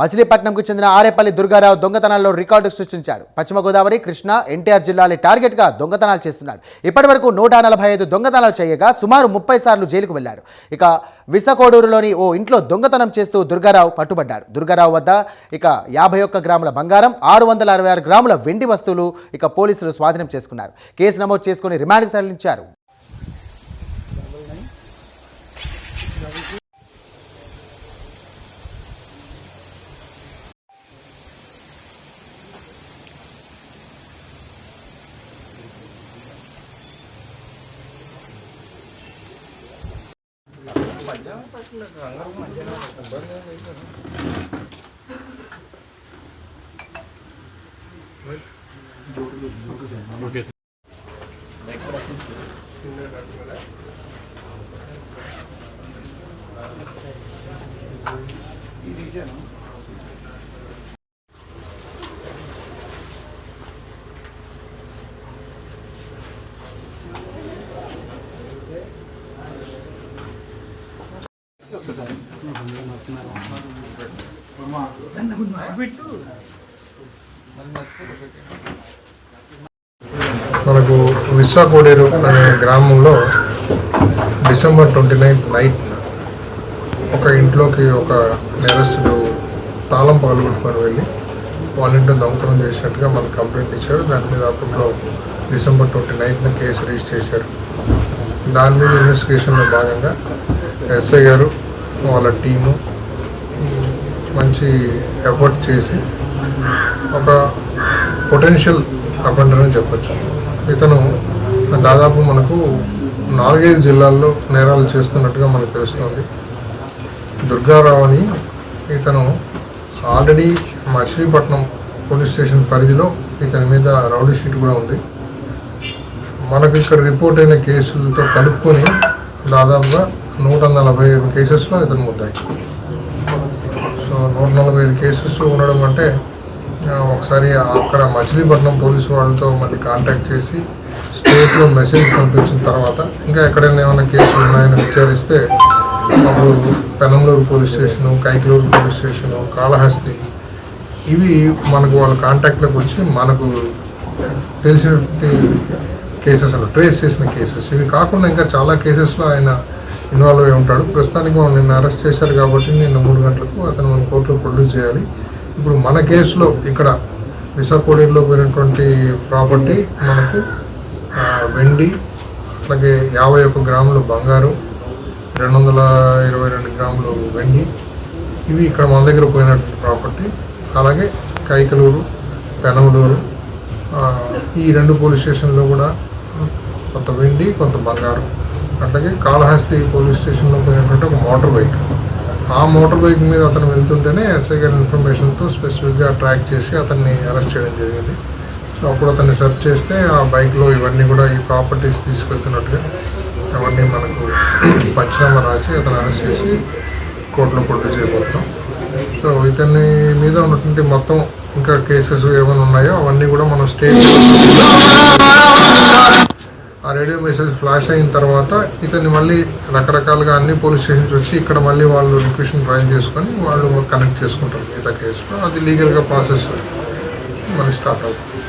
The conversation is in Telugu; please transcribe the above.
మచిలీపట్నంకు చెందిన ఆరేపల్లి దుర్గారావు దొంగతనాల్లో రికార్డు సృష్టించాడు. పశ్చిమ గోదావరి కృష్ణా ఎన్టీఆర్ జిల్లాల టార్గెట్గా దొంగతనాలు చేస్తున్నాడు ఇప్పటి వరకు నూట నలభై ఐదు దొంగతనాలు చేయగా సుమారు ముప్పై సార్లు జైలుకు వెళ్ళాడు ఇక విసకోడూరులోని ఓ ఇంట్లో దొంగతనం చేస్తూ దుర్గారావు పట్టుబడ్డాడు దుర్గారావు వద్ద ఇక యాభై ఒక్క గ్రాముల బంగారం ఆరు వందల అరవై ఆరు గ్రాముల వెండి వస్తువులు ఇక పోలీసులు స్వాధీనం చేసుకున్నారు. కేసు నమోదు చేసుకుని రిమాండ్కి తరలించారు. Okay sir. మనకు విశాఖోడేరు అనే గ్రామంలో డిసెంబర్ ట్వంటీ నైన్త్ నైట్ ఒక ఇంట్లోకి ఒక నేరస్తుడు తాళం పగలగొట్టుకొని వెళ్ళి వాళ్ళ ఇంట్లో దొంగతనం చేసినట్టుగా మనకు కంప్లైంట్ ఇచ్చారు. దాని మీద అప్పట్లో డిసెంబర్ ట్వంటీ నైన్త్న కేసు రిజిస్టర్ చేశారు. దాని మీద ఇన్వెస్టిగేషన్లో భాగంగా ఎస్ఐ గారు వాళ్ళ టీము మంచి ఎఫర్ట్ చేసి ఒక పొటెన్షియల్ అఫెండర్ అని చెప్పొచ్చు. ఇతను దాదాపు మనకు నాలుగైదు జిల్లాల్లో నేరాలు చేస్తున్నట్టుగా మనకు తెలుస్తుంది. దుర్గారావు అని ఇతను ఆల్రెడీ మచిలీపట్నం పోలీస్ స్టేషన్ పరిధిలో ఇతని మీద రౌడీ షీట్ కూడా ఉంది. మనకు ఇక్కడ రిపోర్ట్ అయిన కేసులతో కలుపుకొని దాదాపుగా నూట నలభై ఐదు కేసెస్లో ఇతను ముద్దాయి. సో నూట నలభై ఐదు కేసెస్ ఉండడం అంటే ఒకసారి అక్కడ మచిలీపట్నం పోలీసు వాళ్ళతో మళ్ళీ కాంటాక్ట్ చేసి స్టేట్లో మెసేజ్ పంపించిన తర్వాత ఇంకా ఎక్కడైనా ఏమైనా కేసులు ఉన్నాయని విచారిస్తే అప్పుడు Penamaluru police station Kaikaluru police station Kalahasti ఇవి మనకు వాళ్ళ కాంటాక్ట్లోకి వచ్చి మనకు తెలిసిన కేసెస్ ట్రేస్ చేసిన కేసెస్. ఇవి కాకుండా ఇంకా చాలా కేసెస్లో ఆయన ఇన్వాల్వ్ అయి ఉంటాడు. ప్రస్తుతానికి మనం నిన్న అరెస్ట్ చేశారు కాబట్టి నిన్న మూడు గంటలకు అతను మన కోర్టులో ప్రొడ్యూస్ చేయాలి. ఇప్పుడు మన కేసులో ఇక్కడ విశాఖోడీలో పోయినటువంటి ప్రాపర్టీ మనకు వెండి అట్లాగే యాభై ఒక్క గ్రాములు బంగారు రెండు వందల ఇరవై రెండు గ్రాములు వెండి. ఇవి ఇక్కడ మన దగ్గర పోయినటువంటి ప్రాపర్టీ. అలాగే కైకలూరు పెనమలూరు ఈ రెండు పోలీస్ స్టేషన్లో కూడా కొంత వెండి కొంత బంగారం. అట్లాగే కాళహస్తి పోలీస్ స్టేషన్లో పోయినటువంటి ఒక మోటార్ బైక్. ఆ మోటార్ బైక్ మీద అతను వెళ్తుంటేనే ఎస్ఐ గారి ఇన్ఫర్మేషన్తో స్పెసిఫిక్గా ట్రాక్ చేసి అతన్ని అరెస్ట్ చేయడం జరిగింది. సో అప్పుడు అతన్ని సెర్చ్ చేస్తే ఆ బైక్లో ఇవన్నీ కూడా ఈ ప్రాపర్టీస్ తీసుకెళ్తున్నట్టుగా అవన్నీ మనకు పంచనామా రాసి అతను అరెస్ట్ చేసి కోర్టులో కొట్టు చేయబోతున్నాం. సో ఇతని మీద ఉన్నటువంటి మొత్తం ఇంకా కేసెస్ ఏమైనా ఉన్నాయో అవన్నీ కూడా మనం స్టేట్ ఆ రేడియో మెసేజ్ ఫ్లాష్ అయిన తర్వాత ఇతన్ని మళ్ళీ రకరకాలుగా అన్ని పోలీస్ స్టేషన్స్ వచ్చి ఇక్కడ మళ్ళీ వాళ్ళు రిక్వెషన్ ఫైల్ చేసుకొని వాళ్ళు కనెక్ట్ చేసుకుంటారు. మిగతా కేసులో అది లీగల్గా ప్రాసెస్ మళ్ళీ స్టార్ట్ అవుతుంది.